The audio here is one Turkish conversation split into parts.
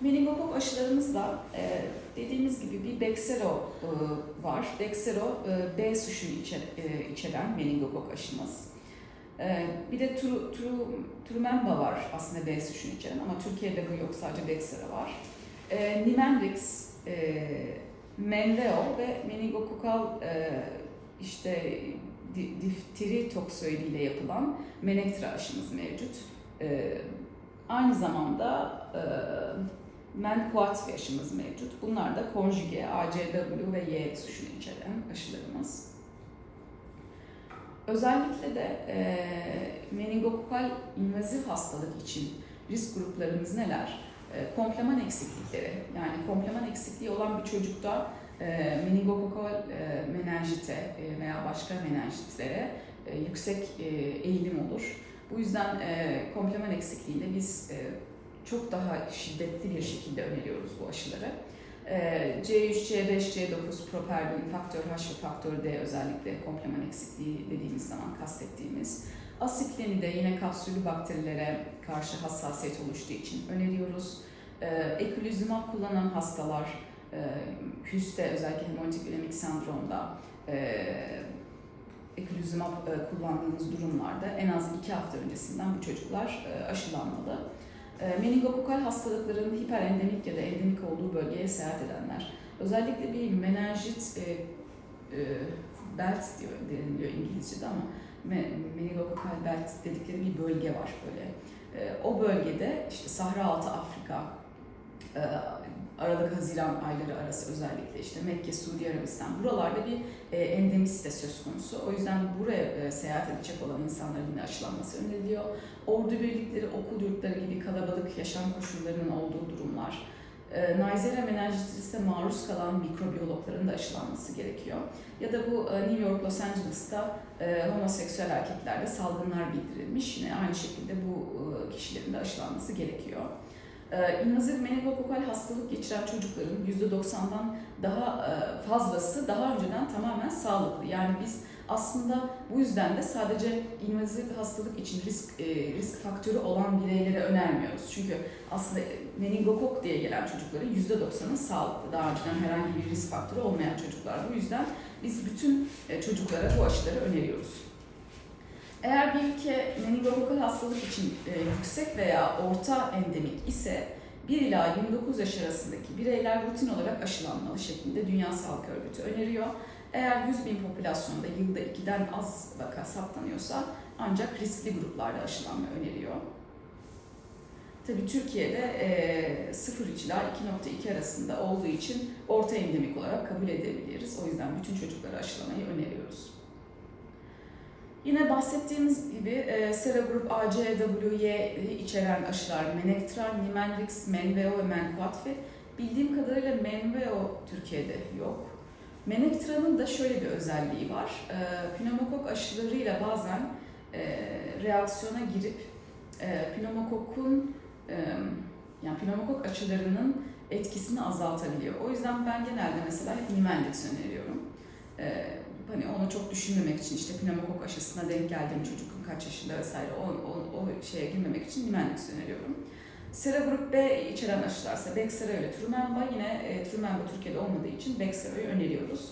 Meningokok aşılarımızda e, dediğimiz gibi bir Bexero e, var. Bexero e, B suşu içe, içeren meningokok aşımız. Bir de tru, tru, Trumemba var aslında B suşunu içeren ama Türkiye'de bu yok sadece Bexero var. E, Nimendrix, Menveo ve meningokokal işte di- difteri toksoidiyle yapılan Menektra aşımız mevcut. Aynı zamanda e, Menquatri aşımız mevcut. Bunlar da konjüge, ACW ve Y suşunu içeren aşılarımız. Özellikle de e, meningokokal invazif hastalık için risk gruplarımız neler? E, kompleman eksiklikleri, yani kompleman eksikliği olan bir çocukta e, meningokokal e, menenjite e, veya başka menenjitlere e, yüksek e, eğilim olur. Bu yüzden e, kompleman eksikliğinde biz e, çok daha şiddetli bir şekilde öneriyoruz bu aşıları. Ee, C3, C5, C9, properlin, faktör H ve faktör D özellikle kompleman eksikliği dediğimiz zaman kastettiğimiz. Asiklini de yine kapsüllü bakterilere karşı hassasiyet oluştuğu için öneriyoruz. Ee, Ekulizumab kullanan hastalar, e, HÜS'te özellikle hemolitik ülemik sendromda e, ekulizumab e, kullandığımız durumlarda en az iki hafta öncesinden bu çocuklar aşılanmalı. E, Meningokokal hastalıkların hiperendemik ya da endemik olduğu bölgeye seyahat edenler, özellikle bir menenjit e, e, belt diyor, deniliyor İngilizce'de ama me- meningokokal belt dedikleri bir bölge var böyle. E, o bölgede işte Sahra Altı Afrika, e, Aralık Haziran ayları arası özellikle işte Mekke, Suudi Arabistan buralarda bir e, endemisi de söz konusu. O yüzden buraya e, seyahat edecek olan insanların yine aşılanması öneriliyor. Ordu birlikleri, okul yurtları gibi kalabalık yaşam koşullarının olduğu durumlar. E, Neisseria menenjitise maruz kalan mikrobiyologların da aşılanması gerekiyor. Ya da bu e, New York, Los Angeles'ta e, homoseksüel erkeklerde salgınlar bildirilmiş. Yine aynı şekilde bu kişilerin de aşılanması gerekiyor. Ee, invazif meningokokal hastalık geçiren çocukların %90'dan daha e, fazlası daha önceden tamamen sağlıklı. Yani biz aslında bu yüzden de sadece invazif hastalık için risk e, risk faktörü olan bireylere önermiyoruz. Çünkü aslında meningokok diye gelen çocukların %90'ı sağlıklı. Daha önceden herhangi bir risk faktörü olmayan çocuklar. Bu yüzden biz bütün e, çocuklara bu aşıları öneriyoruz. Eğer bir ülke meningokokal hastalık için e, yüksek veya orta endemik ise 1 ila 29 yaş arasındaki bireyler rutin olarak aşılanmalı şeklinde Dünya Sağlık Örgütü öneriyor. Eğer 100 bin popülasyonda yılda 2'den az vaka saptanıyorsa ancak riskli gruplarda aşılanma öneriyor. Tabii Türkiye'de e, 0 ila 2.2 arasında olduğu için orta endemik olarak kabul edebiliriz. O yüzden bütün çocuklara aşılamayı öneriyoruz. Yine bahsettiğimiz gibi e, serogrup A, C, W, Y içeren aşılar Menektra, Nimendrix, Menveo ve Menquatri. Bildiğim kadarıyla Menveo Türkiye'de yok. Menektra'nın da şöyle bir özelliği var. E, pneumokok aşılarıyla bazen e, reaksiyona girip e, pneumokokun e, yani pneumokok aşılarının etkisini azaltabiliyor. O yüzden ben genelde mesela hep Nimendrix öneriyorum. E, hani onu çok düşünmemek için işte pneumokok aşısına denk geldiğim çocuğun kaç yaşında vesaire o, o, o şeye girmemek için Nimendrix öneriyorum. Sera grup B içeren aşılarsa Bexera ile Trumemba yine e, Trumemba Türkiye'de olmadığı için Bexera'yı öneriyoruz.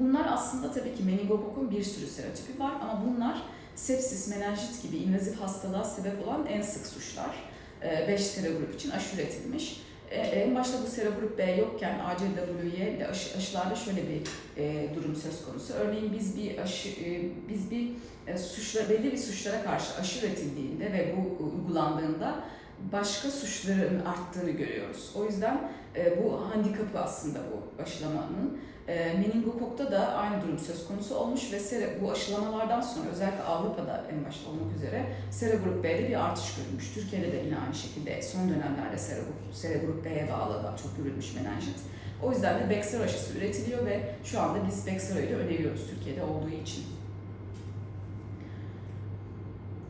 Bunlar aslında tabii ki meningokokun bir sürü serotipi var ama bunlar sepsis, menenjit gibi invazif hastalığa sebep olan en sık suçlar. 5 sera grup için aşı üretilmiş. E, En başta bu serogrup B yokken ACW'ye bir de aşı, aşılarda şöyle bir e, durum söz konusu. Örneğin biz bir aşı, e, biz bir e, suçla, belli bir suçlara karşı aşı üretildiğinde ve bu uygulandığında başka suçların arttığını görüyoruz. O yüzden e, bu handikapı aslında bu aşılamanın. E, meningokokta da aynı durum söz konusu olmuş ve sera, bu aşılamalardan sonra özellikle Avrupa'da en başta olmak üzere serogrup B'de bir artış görülmüş. Türkiye'de de yine aynı şekilde son dönemlerde serogrup, serogrup B'ye bağlı daha çok görülmüş menenjit. O yüzden de Bexar aşısı üretiliyor ve şu anda biz Bexar'ı da öneriyoruz Türkiye'de olduğu için.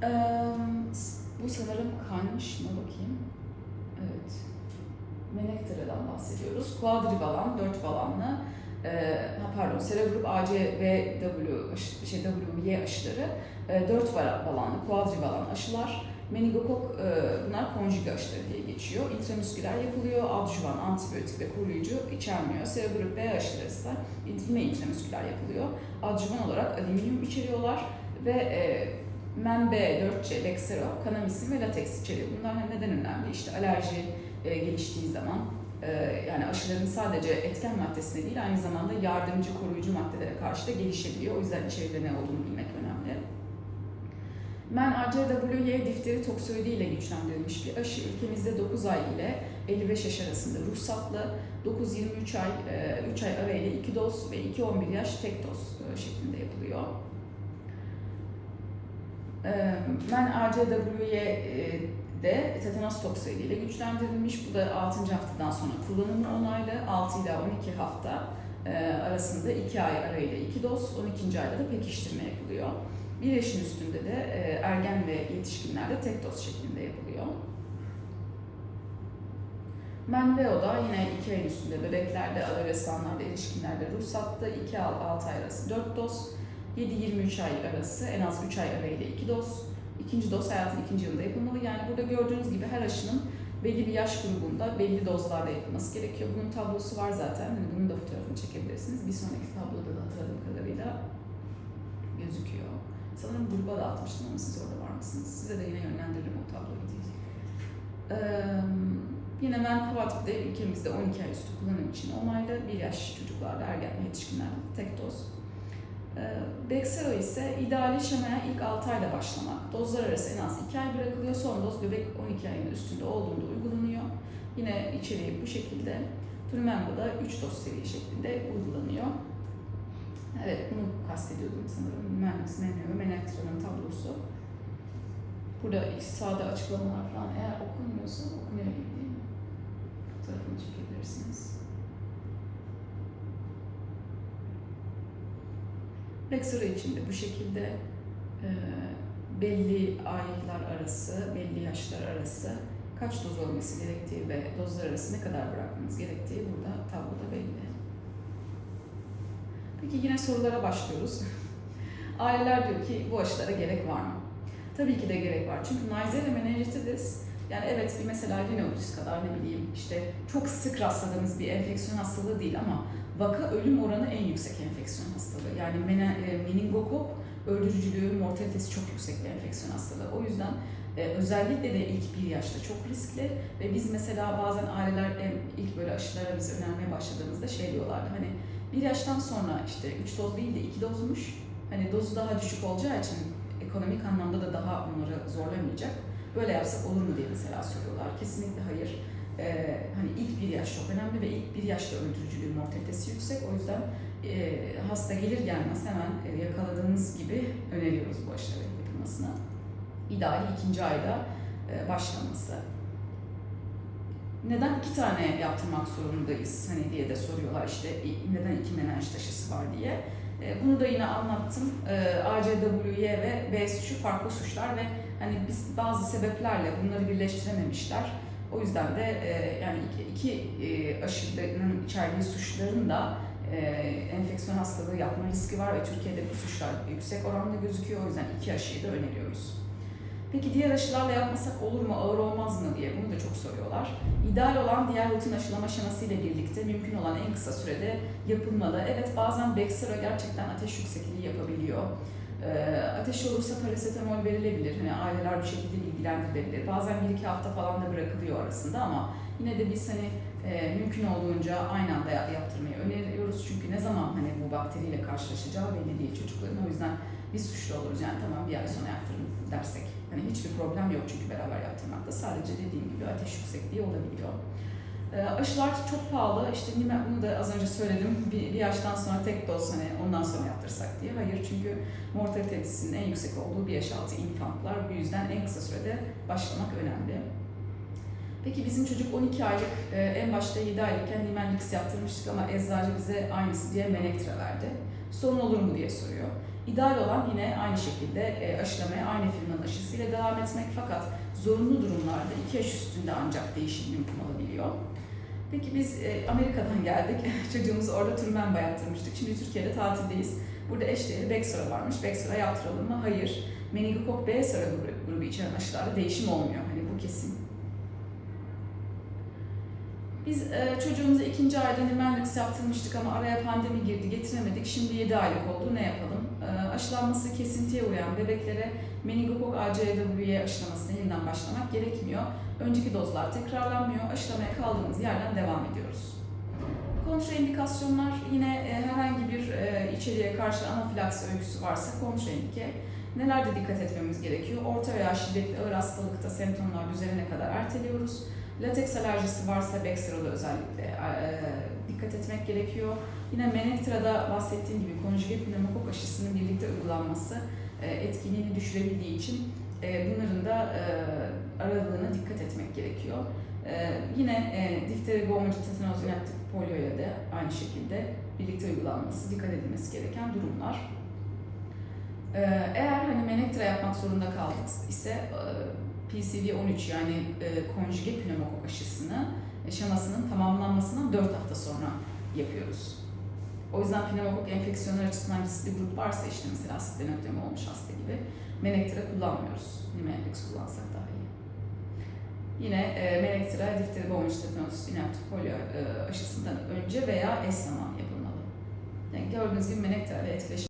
Eee, bu sanırım kaymış mı bakayım. Evet. Menektera'dan bahsediyoruz. Quadrivalan, dört valanlı, e, pardon, serogrup AC ve W, şey WY aşıları e, dört valanlı, quadrivalan aşılar. Meningokok e, bunlar konjüge aşıları diye geçiyor. İntramüsküler yapılıyor. Adjuvan, antibiyotik ve koruyucu içermiyor. Serogrup B aşıları ise yine intramüsküler yapılıyor. Adjuvan olarak alüminyum içeriyorlar ve e, MEN B, 4C, Lexero, kanamisin ve lateks içeriyor. Bunlar neden önemli? İşte alerji e, geliştiği zaman e, yani aşıların sadece etken maddesine değil aynı zamanda yardımcı koruyucu maddelere karşı da gelişebiliyor. O yüzden içeride ne olduğunu bilmek önemli. MEN ACWY difteri toksoidi ile güçlendirilmiş bir aşı. Ülkemizde 9 ay ile 55 yaş arasında ruhsatlı, 9-23 ay, 3 ay arayla 2 doz ve 2-11 yaş tek doz e, şeklinde yapılıyor. E, MEN ACWY de tetanos ile güçlendirilmiş. Bu da 6. haftadan sonra kullanımı onaylı. 6 ile 12 hafta e, arasında 2 ay arayla 2 doz, 12. ayda da pekiştirme yapılıyor. 1 yaşın üstünde de e, ergen ve yetişkinlerde tek doz şeklinde yapılıyor. Menveo da yine 2 ayın üstünde bebeklerde, adolesanlarda, erişkinlerde ruhsatta 2-6 ay arası 4 doz, 7-23 ay arası en az 3 ay arayla 2 doz, ikinci doz hayatın ikinci yılında yapılmalı. Yani burada gördüğünüz gibi her aşının belli bir yaş grubunda belli dozlarda yapılması gerekiyor. Bunun tablosu var zaten. Hani bunun da fotoğrafını çekebilirsiniz. Bir sonraki tabloda da hatırladığım kadarıyla gözüküyor. Sanırım gruba da atmıştım ama siz orada var mısınız? Size de yine yönlendiririm o tabloyu diyecek. Ee, yine ben Pavat'ta ülkemizde 12 ay üstü kullanım için onaylı bir yaş çocuklarda, ergen ve yetişkinlerde tek doz. Ee, Bexero ise ideal şemaya ilk 6 ayda başlamak. Dozlar arası en az 2 ay bırakılıyor. Son doz bebek 12 ayın üstünde olduğunda uygulanıyor. Yine içeriği bu şekilde. Turmengo'da 3 doz seviye şeklinde uygulanıyor. Evet bunu kastediyordum sanırım. Menyo ve Menektra'nın tablosu. Burada sağda açıklamalar falan eğer okunmuyorsa okunuyor gibi değil mi? Fotoğrafını çekebilirsiniz. Lexero için de bu şekilde e, belli aylar arası, belli yaşlar arası kaç doz olması gerektiği ve dozlar arası ne kadar bırakmanız gerektiği burada tabloda belli. Peki yine sorulara başlıyoruz. Aileler diyor ki bu aşılara gerek var mı? Tabii ki de gerek var. Çünkü Neisseria menenjitidis yani evet bir mesela rinovirüs kadar ne bileyim işte çok sık rastladığımız bir enfeksiyon hastalığı değil ama vaka ölüm oranı en yüksek enfeksiyon hastalığı. Yani e, meningokok öldürücülüğü, mortalitesi çok yüksek bir enfeksiyon hastalığı. O yüzden e, özellikle de ilk bir yaşta çok riskli ve biz mesela bazen aileler ilk böyle aşılara biz önermeye başladığımızda şey diyorlardı hani bir yaştan sonra işte 3 doz değil de 2 dozmuş. Hani dozu daha düşük olacağı için ekonomik anlamda da daha onları zorlamayacak. Böyle yapsak olur mu diye mesela soruyorlar. Kesinlikle hayır. Ee, hani ilk bir yaş çok önemli ve ilk bir yaşta öldürücülüğü mortalitesi yüksek. O yüzden e, hasta gelir gelmez hemen e, yakaladığımız gibi öneriyoruz bu aşıların yapılmasına. İdeali ikinci ayda e, başlaması. Neden iki tane yaptırmak zorundayız hani diye de soruyorlar işte neden iki menenj taşısı var diye. E, bunu da yine anlattım. E, ACWY ve B suçu farklı suçlar ve hani biz bazı sebeplerle bunları birleştirememişler. O yüzden de e, yani iki, iki e, aşının içerdiği suçların da e, enfeksiyon hastalığı yapma riski var ve Türkiye'de bu suçlar yüksek oranda gözüküyor. O yüzden iki aşıyı da öneriyoruz. Peki diğer aşılarla yapmasak olur mu, ağır olmaz mı diye bunu da çok soruyorlar. İdeal olan diğer rutin aşılama şeması ile birlikte mümkün olan en kısa sürede yapılmalı. Evet bazen Bexero gerçekten ateş yüksekliği yapabiliyor. Ee, ateş olursa parasetamol verilebilir. Hani aileler bu şekilde bilgilendirilebilir. Bazen bir iki hafta falan da bırakılıyor arasında ama yine de biz hani e, mümkün olduğunca aynı anda yaptırmayı öneriyoruz. Çünkü ne zaman hani bu bakteriyle karşılaşacağı belli değil çocukların. O yüzden biz suçlu oluruz yani tamam bir ay sonra yaptırın dersek. Hani hiçbir problem yok çünkü beraber yaptırmakta. Sadece dediğim gibi ateş yüksekliği olabiliyor. E, aşılar çok pahalı. İşte bunu da az önce söyledim. Bir, bir yaştan sonra tek doz hani ondan sonra yaptırsak diye. Hayır çünkü mortalitesinin en yüksek olduğu bir yaş altı infantlar. Bu yüzden en kısa sürede başlamak önemli. Peki bizim çocuk 12 aylık, e, en başta 7 aylıkken Nimenlix yaptırmıştık ama eczacı bize aynısı diye Menektra verdi. Sorun olur mu diye soruyor. İdeal olan yine aynı şekilde e, aşılamaya aynı firmanın aşısıyla devam etmek fakat zorunlu durumlarda 2 yaş üstünde ancak değişim mümkün olabiliyor. Peki biz e, Amerika'dan geldik. Çocuğumuzu orada turmenba yaptırmıştık. Şimdi Türkiye'de tatildeyiz. Burada eşleri Bexora varmış. Bexora yaptıralım mı? Hayır. meningokok B sarı grubu içeren aşılarda değişim olmuyor. Hani bu kesin. Biz e, çocuğumuza ikinci ayda Nimenrix yaptırmıştık ama araya pandemi girdi, getiremedik. Şimdi 7 aylık oldu, ne yapalım? E, aşılanması kesintiye uğrayan bebeklere meningokok ACW'ye aşılamasına yeniden başlamak gerekmiyor. Önceki dozlar tekrarlanmıyor, aşılamaya kaldığımız yerden devam ediyoruz. Kontraindikasyonlar yine e, herhangi bir e, içeriğe karşı anafilaksi öyküsü varsa kontraindike. Nelerde dikkat etmemiz gerekiyor? Orta veya şiddetli ağır hastalıkta semptomlar düzelene kadar erteliyoruz. Lateks alerjisi varsa Bextra'da özellikle e, dikkat etmek gerekiyor. Yine Menektra'da bahsettiğim gibi konjüge pneumokok aşısının birlikte uygulanması e, etkinliğini düşürebildiği için e, bunların da e, aralığına dikkat etmek gerekiyor. E, yine e, difteri, boğmacı, tetanoz, inaktif polioya da aynı şekilde birlikte uygulanması, dikkat edilmesi gereken durumlar. E, eğer hani Menektra yapmak zorunda kaldık ise e, PCV13 yani e, konjüge pneumokok aşısını şemasının tamamlanmasından 4 hafta sonra yapıyoruz. O yüzden pneumokok enfeksiyonlar açısından riskli grup varsa işte mesela asidenoktemi olmuş hasta gibi Menektra kullanmıyoruz. Nimenrix kullansak daha iyi. Yine e, Menektra, difteri, boğmuş tetanoz, inaktif polio e, aşısından önce veya eş zaman yapılmalı. Yani gördüğünüz gibi Menektra ile etkileşim